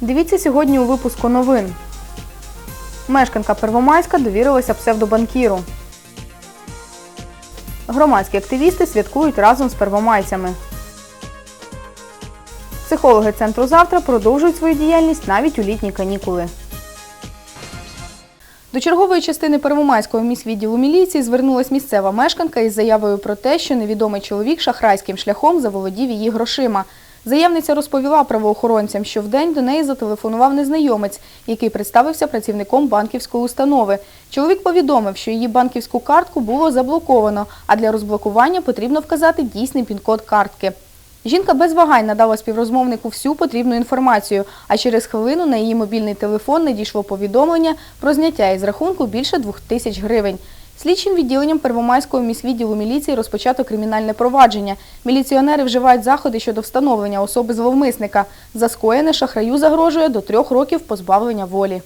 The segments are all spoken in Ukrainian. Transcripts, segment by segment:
Дивіться сьогодні у випуску новин. Мешканка Первомайська довірилася псевдобанкіру. Громадські активісти святкують разом з первомайцями. Психологи центру завтра продовжують свою діяльність навіть у літні канікули. До чергової частини Первомайського міськвідділу міліції звернулась місцева мешканка із заявою про те, що невідомий чоловік шахрайським шляхом заволодів її грошима. Заявниця розповіла правоохоронцям, що вдень до неї зателефонував незнайомець, який представився працівником банківської установи. Чоловік повідомив, що її банківську картку було заблоковано, а для розблокування потрібно вказати дійсний пін-код картки. Жінка без вагань надала співрозмовнику всю потрібну інформацію, а через хвилину на її мобільний телефон надійшло повідомлення про зняття із рахунку більше двох тисяч гривень. Слідчим відділенням Первомайського міськвідділу міліції розпочато кримінальне провадження. Міліціонери вживають заходи щодо встановлення особи зловмисника. За скоєне шахраю загрожує до трьох років позбавлення волі.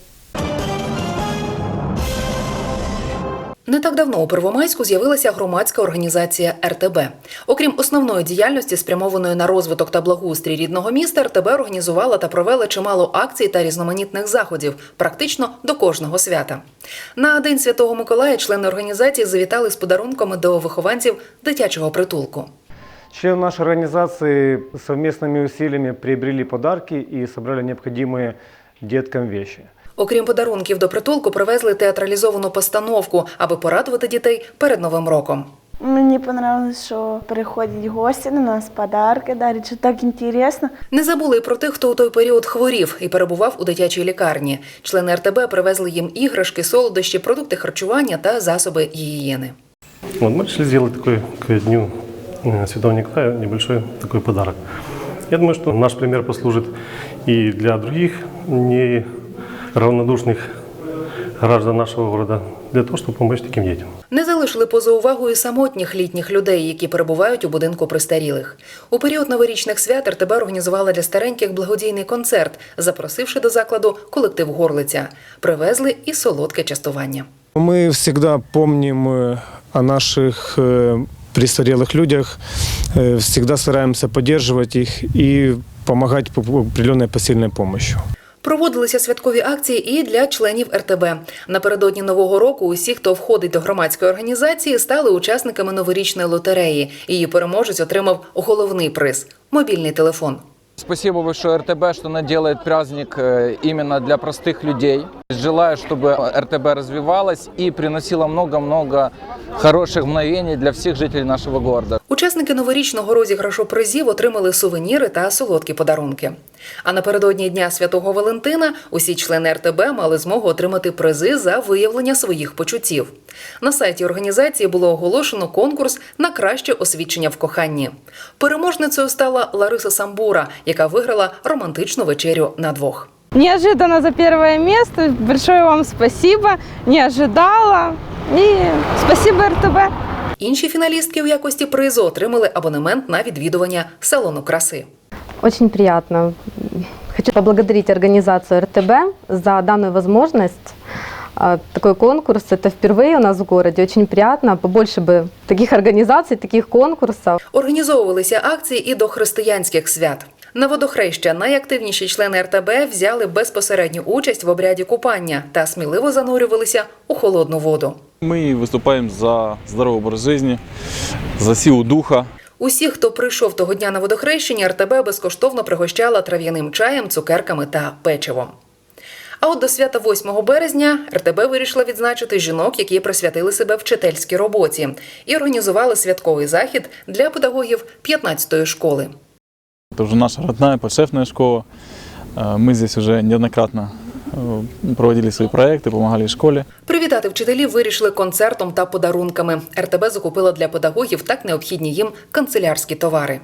Не так давно у Первомайську з'явилася громадська організація РТБ. Окрім основної діяльності, спрямованої на розвиток та благоустрій рідного міста, РТБ організувала та провела чимало акцій та різноманітних заходів, практично до кожного свята. На День Святого Миколая члени організації завітали з подарунками до вихованців дитячого притулку. Члены нашей организации совместными усилиями приобрели подарки и собрали необходимые деткам вещи. Окрім подарунків до притулку, привезли театралізовану постановку, аби порадувати дітей перед новим роком. Мені понравилось, що приходять гості на нас, подарки дарять, що так інтересно. Не забули і про тих, хто у той період хворів і перебував у дитячій лікарні. Члени РТБ привезли їм іграшки, солодощі, продукти харчування та засоби гігієни. Вот мы решили сделать такой к дню э, Святого Николая небольшой такой подарок. Я думаю, что наш пример послужит и для других неравнодушных граждан нашего города для того, чтобы помочь таким детям. Не залишили поза увагою самотніх літніх людей, які перебувають у будинку престарілих. У період новорічних свят РТБ організувала для стареньких благодійний концерт, запросивши до закладу колектив Горлиця. Привезли і солодке частування. Мы всегда помним э, о наших э, престарелых людях, э, всегда стараемся поддерживать их и помогать по- по определенной посильной помощью. Проводилися святкові акції і для членів РТБ. Напередодні нового року усі, хто входить до громадської організації, стали учасниками новорічної лотереї. Її переможець отримав головний приз мобільний телефон. Спасибо большое РТБ, что она делает праздник э, именно для простых людей. Желаю, чтобы РТБ развивалась и приносила много-много хороших мгновений для всех жителей нашего города. Учасники новорічного розіграшу призів отримали сувеніри та солодкі подарунки. А напередодні Дня Святого Валентина усі члени РТБ мали змогу отримати призи за виявлення своїх почуттів. На сайті організації було оголошено конкурс на краще освідчення в коханні. Переможницею стала Лариса Самбура, яка виграла романтичну вечерю на двох. Неожиданно за первое место. Большое вам спасибо. Не ожидала. И спасибо РТБ. Інші фіналістки в якості призу отримали абонемент на відвідування салону краси. Очень приятно. Хочу поблагодарить организацию РТБ за данную возможность. А, Такой конкурс, это впервые у нас в городе. Очень приятно. Побольше бы таких организаций, таких конкурсов. Організовувалися акції і до християнських свят. На водохреща найактивніші члени РТБ взяли безпосередню участь в обряді купання та сміливо занурювалися у холодну воду. Мы выступаем за здоровый образ жизни, за силу духа. Усі, хто прийшов того дня на водохрещення, РТБ безкоштовно пригощала трав'яним чаєм, цукерками та печивом. А от до свята 8 березня РТБ вирішила відзначити жінок, які присвятили себе вчительській роботі, і організували святковий захід для педагогів 15-ї школи. Это уже наша родная подшефная школа. Э, Мы здесь уже неоднократно э, проводили свои проекты, помогали школе. Привітати вчителів вирішили концертом та подарунками. РТБ закупила для педагогів так необхідні їм канцелярські товари.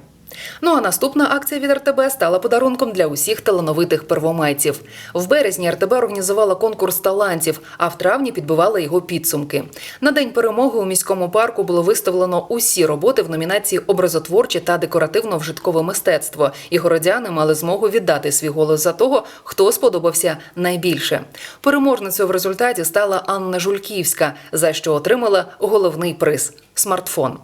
Ну а наступна акція від РТБ стала подарунком для усіх талановитих первомайців. В березні РТБ організувала конкурс талантів, а в травні підбивала його підсумки. На день перемоги у міському парку було виставлено усі роботи в номінації образотворче та декоративно-вжиткове мистецтво. І городяни мали змогу віддати свій голос за того, хто сподобався найбільше. Переможницею в результаті стала Анна Жульківська, за що отримала головний приз смартфон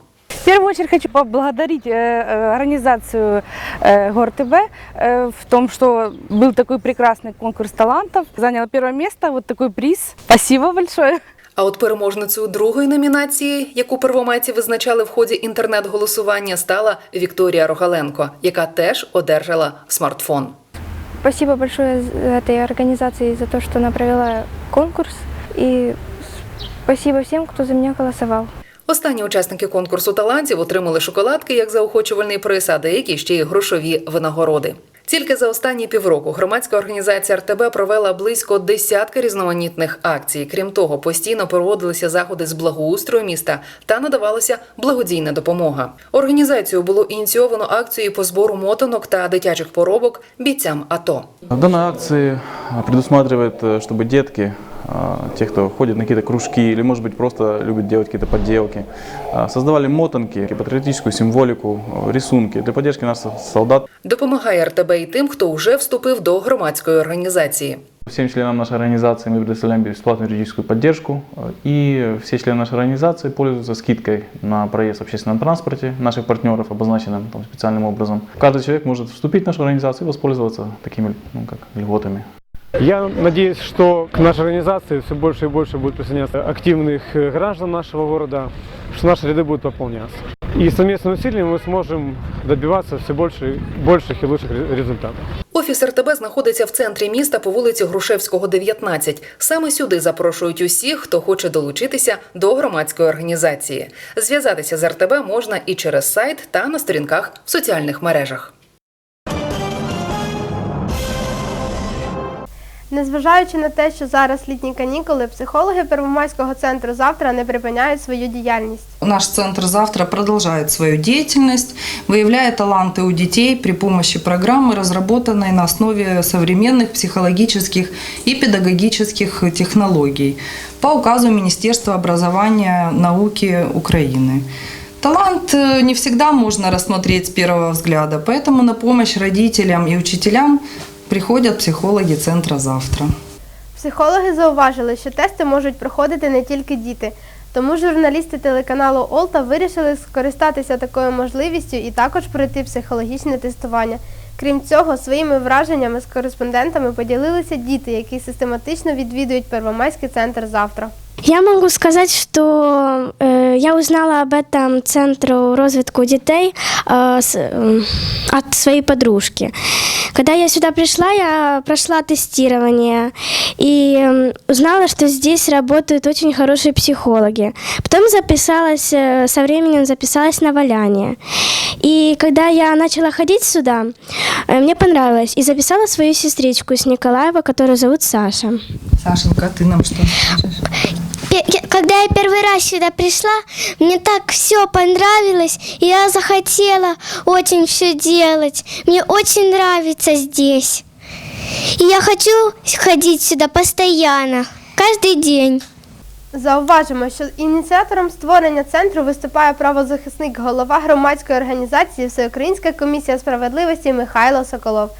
В первую очередь хочу поблагодарить э, э, организацию э, ГОР-ТБ э, в том, что был такой прекрасный конкурс талантов. Заняла первое место, вот такой приз. Спасибо большое. А от переможницею другої номінації, яку первомайці визначали в ході інтернет-голосування, стала Вікторія Рогаленко, яка теж одержала смартфон. Спасибо большое этой организации за то, что она провела конкурс. И спасибо всем, кто за меня голосовал. Останні учасники конкурсу талантів отримали шоколадки як заохочувальний приз, а деякі ще й грошові винагороди. Тільки за останні півроку громадська організація РТБ провела близько десятка різноманітних акцій. Крім того, постійно проводилися заходи з благоустрою міста та надавалася благодійна допомога. Організацією було ініційовано акцію по збору мотанок та дитячих поробок бійцям АТО. Данная акция а, предусматривает, э, чтобы детки, а, те, кто ходит на какие-то кружки или, может быть, просто любит делать какие-то подделки, а, создавали мотанки, патриотическую символику, э, рисунки для поддержки наших солдат. Допомагає РТБ і тим, хто вже вступив до громадської організації. Всем членам нашей организации мы предоставляем бесплатную юридическую поддержку, э, и все члены нашей организации пользуются скидкой на проезд в общественном транспорте наших партнеров, обозначенным там, специальным образом. Каждый человек может вступить в нашу организацию и воспользоваться такими ну, как, льготами. Я надеюсь, что к нашей организации все больше и больше будет присоединяться активных э, граждан нашего города, что наши ряды будут пополняться. И совместными усилиями мы сможем добиваться все больше, больших и лучших ре- результатов. Офіс РТБ знаходиться в центрі міста по вулиці Грушевського, 19. Саме сюди запрошують усіх, хто хоче долучитися до громадської організації. Зв'язатися з РТБ можна і через сайт та на сторінках в соціальних мережах. Незважаючи на те, що зараз літні канікули, психологи Первомайського центру завтра не припиняють свою діяльність. Наш центр завтра продолжает свою деятельность, выявляя таланты у детей при помощи программы, разработанной на основе современных психологических и педагогических технологий по указу Министерства образования и науки Украины. Талант э, не всегда можно рассмотреть с первого взгляда, поэтому на помощь родителям и учителям приходят психологи центра завтра. Психологи зауважили, що тести можуть проходити не тільки діти. Тому журналісти телеканалу Олта вирішили скористатися такою можливістю і також пройти психологічне тестування. Крім цього, своїми враженнями з кореспондентами поділилися діти, які систематично відвідують Первомайський центр завтра. Я могу сказать, что э, я узнала об этом центру розвитку детей э, с, э, от своей подружки. Когда я сюда пришла, я прошла тестирование и узнала, что здесь работают очень хорошие психологи. Потом записалась, э, со временем записалась на валяние. И когда я начала ходить сюда, э, мне понравилось. И записала свою сестричку с Николаева, которую зовут Саша. Сашенька, ты нам что скажешь? Когда я первый раз сюда пришла, мне так все понравилось, и я захотела очень все делать. Мне очень нравится здесь. И я хочу ходить сюда постоянно, каждый день. Зауважимо, що ініціатором створення центру виступає правозахисник, голова громадської організації Всеукраїнська комісія справедливості Михайло Соколов.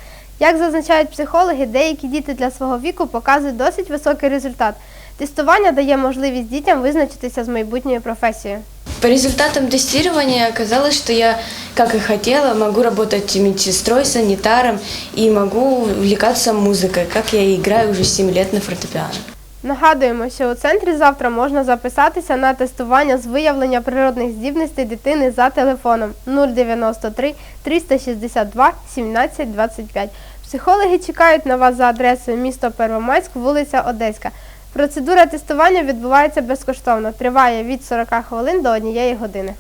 Як зазначають психологи, деякі діти для свого віку показують досить високий результат. Тестування дає можливість дітям визначитися з майбутньою професією. По результатам тестирования оказалось, что я, как и хотела, могу работать медсестрой, санитаром и могу увлекаться музыкой, как я играю уже 7 лет на фортепиано. Нагадуємо, що у центрі завтра можна записатися на тестування з виявлення природних здібностей дитини за телефоном 093 362 17 25. Психологи чекають на вас за адресою місто Первомайськ, вулиця Одеська. Процедура тестування відбувається безкоштовно, триває від 40 хвилин до однієї години.